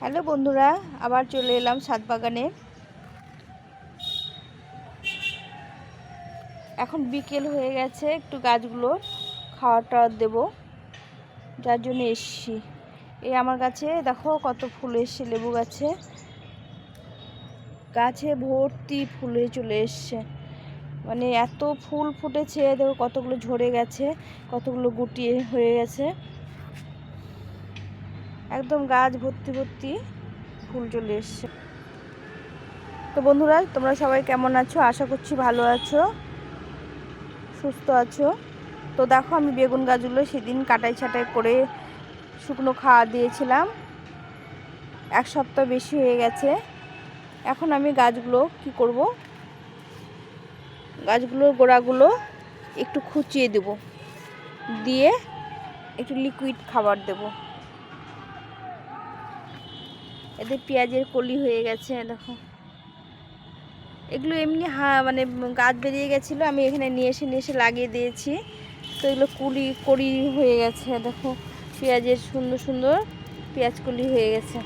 Hello বন্ধুরা, আবার চলে এলাম ছাদ বাগানে এখন বিকেল হয়ে গেছে, একটু গাছগুলো খাওয়া টাওয়ার দেবো, যার জন্য এসছি। এই আমার গাছে, দেখো কত ফুল এসছে, লেবু গাছে। গাছে ভর্তি ফুলে চলে এসছে। মানে এত ফুল ফুটেছে, দেখো কতগুলো ঝরে গেছে, কতগুলো গুটিয়ে হয়ে গেছে। একদম গাছ ভর্তি ভর্তি ফুল চলে এসছে। তো বন্ধুরা, তোমরা সবাই কেমন আছো? আশা করছি ভালো আছো, সুস্থ আছো। তো দেখো, আমি বেগুন গাছগুলো সেদিন কাটাই ছাটাই করে শুকনো খাওয়া দিয়েছিলাম। এক সপ্তাহ বেশি হয়ে গেছে। এখন আমি গাছগুলো কি করব? গাছগুলোর গোড়াগুলো একটু খুঁচিয়ে দেব। দিয়ে একটু লিকুইড খাবার দেবো। এদের পেঁয়াজের কলি হয়ে গেছে, দেখো। এগুলো এমনি হা মানে গাছ বেরিয়ে গেছিল, আমি এখানে নিয়ে এসে নিয়ে এসে লাগিয়ে দিয়েছি। তো এগুলো কুলি কড়ি হয়ে গেছে, দেখো। পেঁয়াজের সুন্দর সুন্দর পেঁয়াজ কলি হয়ে গেছে।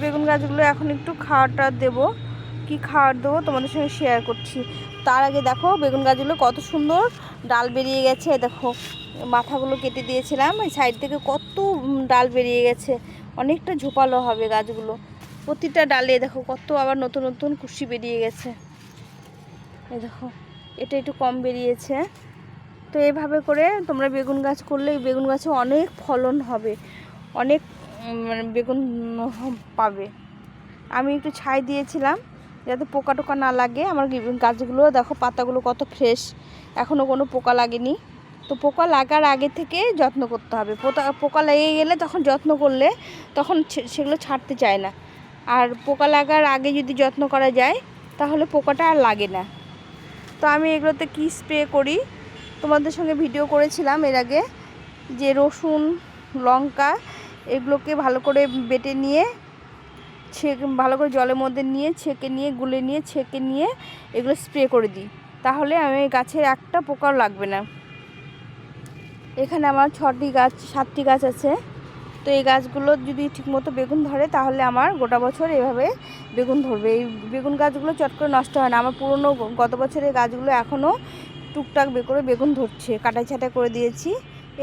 বেগুন গাছগুলো এখন একটু খাওয়াটা দেবো। কি খাওয়ার দেবো তোমাদের সঙ্গে শেয়ার করছি। তার আগে দেখো বেগুন গাছগুলো কত সুন্দর ডাল বেরিয়ে গেছে, দেখো। মাথাগুলো কেটে দিয়েছিলাম সাইড থেকে কত ডাল বেরিয়ে গেছে। অনেকটা ঝোপালো হবে গাছগুলো। প্রতিটা ডালে দেখো কত আবার নতুন নতুন কুশি বেরিয়ে গেছে। এই দেখো, এটা একটু কম বেরিয়েছে। তো এভাবে করে তোমরা বেগুন গাছ করলে বেগুন গাছে অনেক ফলন হবে। অনেক মানে বেগুন পাবে। আমি একটু ছাই দিয়েছিলাম। যাতে পোকা টোকা না লাগে। আমার গাছগুলো, দেখো পাতাগুলো কত ফ্রেশ এখনও কোনো পোকা লাগেনি। তো পোকা লাগার আগে থেকে যত্ন করতে হবে। পোকা পোকা লেগে গেলে তখন যত্ন করলে তখন সেগুলো ছাড়তে চায় না। আর পোকা লাগার আগে যদি যত্ন করা যায়, তাহলে পোকাটা আর লাগে না। তো আমি এগুলোতে কী স্প্রে করি? তোমাদের সঙ্গে ভিডিও করেছিলাম এর আগে যে রসুন, লঙ্কা, এগুলোকে ভালো করে বেটে নিয়ে ছেঁকে, ভালো করে জলের মধ্যে নিয়ে, ছেঁকে নিয়ে, গুলে নিয়ে, ছেঁকে নিয়ে এগুলো স্প্রে করে দিই। তাহলে আমি গাছের একটা পোকাও লাগবে না। এখানে আমার ছটি গাছ, সাতটি গাছ আছে। তো এই গাছগুলো যদি ঠিকমতো বেগুন ধরে, তাহলে আমার গোটা বছর এভাবে বেগুন ধরবে। এই বেগুন গাছগুলো চট করে নষ্ট হয় না। আমার পুরনো গত বছরের গাছগুলো এখনও টুকটাক বে, করে বেগুন ধরছে। কাটাই ছাটাই করে দিয়েছি।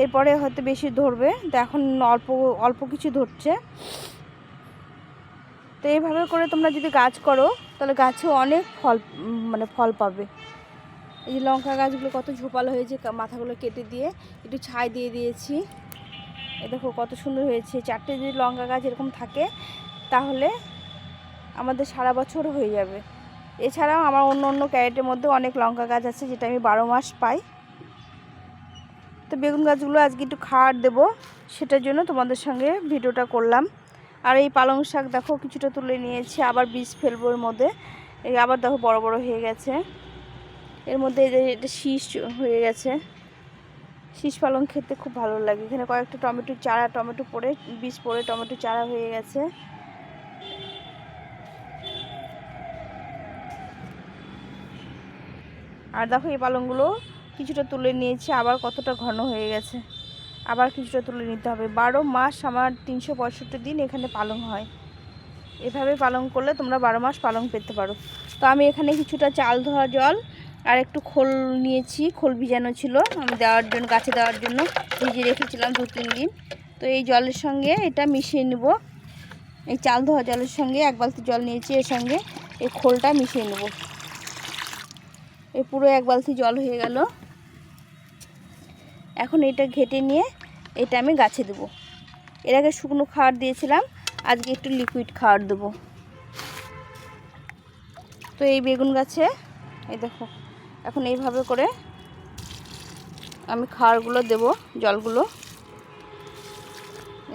এরপরে হয়তো বেশি ধরবে। তো এখন অল্প অল্প কিছু ধরছে। তো এইভাবে করে তোমরা যদি গাছ করো, তাহলে গাছেও অনেক ফল মানে ফল পাবে। এই যে লঙ্কা গাছগুলো কত ঝোপালো হয়েছে মাথাগুলো কেটে দিয়ে একটু ছাই দিয়ে দিয়েছি। এ দেখো কত সুন্দর হয়েছে। চারটে যদি লঙ্কা গাছ এরকম থাকে, তাহলে আমাদের সারা বছর হয়ে যাবে। এছাড়াও আমার অন্য অন্য ক্যারেটের মধ্যে অনেক লঙ্কা গাছ আছে, যেটা আমি বারো মাস পাই। তো বেগুন গাছগুলো আজকে একটু খাওয়ার দেবো, সেটার জন্য তোমাদের সঙ্গে ভিডিওটা করলাম। আর এই পালং শাক দেখো কিছুটা তুলে নিয়েছি, আবার বীজ ফেলব এর মধ্যে। এই আবার দেখো বড় বড় হয়ে গেছে। এর মধ্যে এটা শীষ হয়ে গেছে। শীষ পালং খেতে খুব ভালো লাগে। এখানে কয়েকটা টমেটো চারা, টমেটো পড়ে, বীজ পড়ে, টমেটো চারা হয়ে গেছে। আর দেখো এই পালংগুলো কিছুটা তুলে নিয়েছি, আবার কতটা ঘন হয়ে গেছে। আবার কিছুটা তুলে নিতে হবে। বারো মাস আমার তিনশো পঁয়ষট্টি দিন এখানে পালং হয়। এভাবে পালং করলে তোমরা বারো মাস পালং পেতে পারো। তো আমি এখানে কিছুটা চাল ধোয়া জল আর একটু খোল নিয়েছি। খোল ভিজানো ছিল। আমি দেওয়ার জন্য, গাছে দেওয়ার জন্য ভিজিয়ে রেখেছিলাম দু, তিন দিন। তো এই জলের সঙ্গে এটা মিশিয়ে নেব। এই চাল ধোয়া জলের সঙ্গে, এক বালতি জল নিয়েছি এর সঙ্গে, এই খোলটা মিশিয়ে নেব। এই পুরো এক বালতি জল হয়ে গেল। এখন এটা ঘেটে নিয়ে এটা আমি গাছে দেবো। এর আগে শুকনো খাবার দিয়েছিলাম, আজকে একটু লিকুইড খাবার দেবো। তো এই বেগুন গাছে, এই দেখো, এখন এইভাবে করে আমি খাওয়ারগুলো দেব, জলগুলো।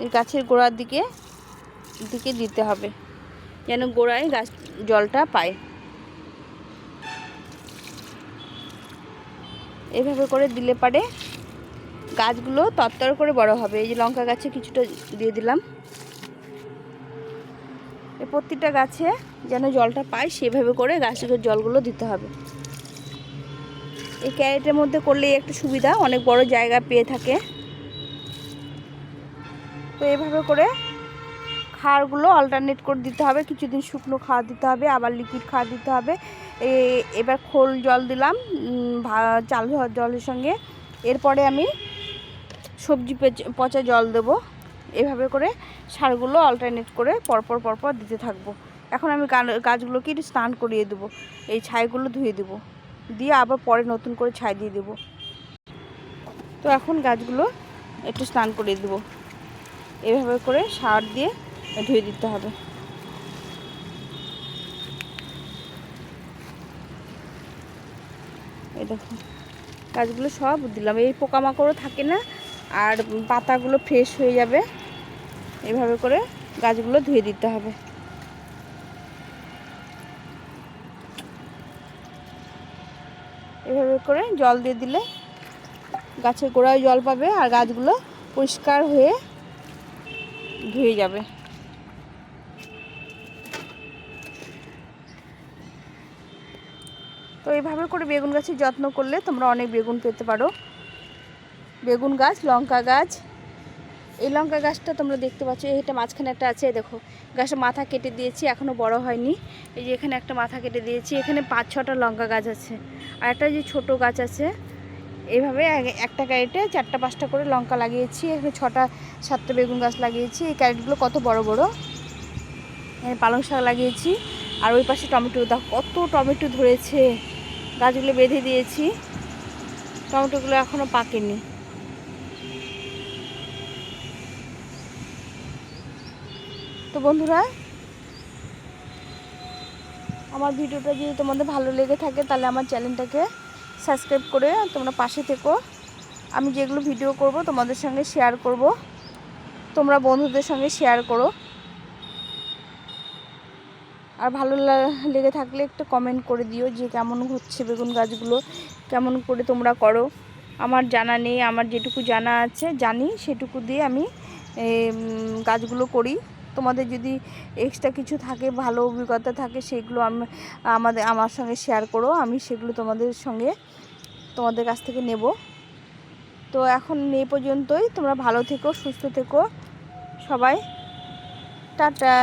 এই গাছের গোড়ার দিকে দিকে দিতে হবে, যেন গোড়ায় গাছ জলটা পায়। এইভাবে করে দিলে পারে গাছগুলো তরতর করে বড় হবে। এই যে লঙ্কা গাছে কিছুটা দিয়ে দিলাম। প্রতিটা গাছে যেন জলটা পায়, সেভাবে করে গাছগুলোর জলগুলো দিতে হবে। এই ক্যারেটের মধ্যে করলে একটু সুবিধা, অনেক বড় জায়গা পেয়ে থাকে। তো এভাবে করে খাড়গুলো অল্টারনেট করে দিতে হবে। কিছুদিন শুকনো খাওয়া দিতে হবে, আবার লিকুইড খাওয়া দিতে হবে। এবার খোল জল দিলাম চাল জলের সঙ্গে। এরপরে আমি সবজি পেচ- জল দেব। এভাবে করে সারগুলো অল্টারনেট করে পরপর পরপর দিতে থাকব। এখন আমি গাছগুলোকে একটু স্নান করিয়ে দেবো। এই ছাইগুলো ধুয়ে দেবো। দিয়ে আবার পরে নতুন করে ছাই দিয়ে দেবো। তো এখন গাছগুলো একটু স্নান করিয়ে দেবো। এভাবে করে সার দিয়ে ধুয়ে দিতে হবে। এই দেখো গাছগুলো সব দিলাম। এই পোকামাকড়ও থাকে না। আর পাতাগুলো ফ্রেশ হয়ে যাবে। এভাবে করে গাছগুলো ধুয়ে দিতে হবে। এভাবে করে জল দিয়ে দিলে গাছের গোড়ায় জল পাবে আর গাছগুলো পরিষ্কার হয়ে ধুয়ে যাবে। তো এইভাবে করে বেগুন গাছের যত্ন করলে তোমরা অনেক বেগুন পেতে পারো। বেগুন গাছ, লঙ্কা গাছ। এই লঙ্কা গাছটা তোমরা দেখতে পাচ্ছ এইটা মাঝখানে একটা আছে দেখো। গাছের মাথা কেটে দিয়েছি এখনও বড় হয়নি। এই যে এখানে একটা মাথা কেটে দিয়েছি, এখানে পাঁচ, ছটা লঙ্কা গাছ আছে। আর একটা যে ছোট গাছ আছে এইভাবে একটা ক্যারেটে চারটা, পাঁচটা করে লঙ্কা লাগিয়েছি। এখানে ছটা, সাতটা বেগুন গাছ লাগিয়েছি। এই ক্যারেটগুলো কত বড় বড়? পালং শাক লাগিয়েছি। আর ওই পাশে টমেটো, দেখো কত টমেটো ধরেছে। গাছগুলো বেঁধে দিয়েছি। টমেটোগুলো এখনও পাকেনি। তো বন্ধুরা, আমার ভিডিওটা যদি তোমাদের ভালো লেগে থাকে, তাহলে আমার চ্যানেলটাকে সাবস্ক্রাইব করে তোমরা পাশে থেকো। আমি যেগুলো ভিডিও করব তোমাদের সঙ্গে শেয়ার করব। তোমরা বন্ধুদের সঙ্গে শেয়ার করো। আর ভালো লেগে থাকলে একটু কমেন্ট করে দিও যে কেমন হচ্ছে বেগুন গাছগুলো, কেমন করে তোমরা করো। আমার জানা নেই, আমার যেটুকু জানা আছে, জানি সেটুকু দিয়ে আমি গাছগুলো করি। তোমাদের যদি এক্সট্রা কিছু থাকে, ভালো অভিজ্ঞতা থাকে, সেগুলো আমি, আমাদের, আমার সঙ্গে শেয়ার করো, আমি সেগুলো তোমাদের সঙ্গে তোমাদের কাছ থেকে নেব। তো এখন এই পর্যন্তই, তোমরা ভালো থেকো, সুস্থ থেকো, সবাই। টাটা।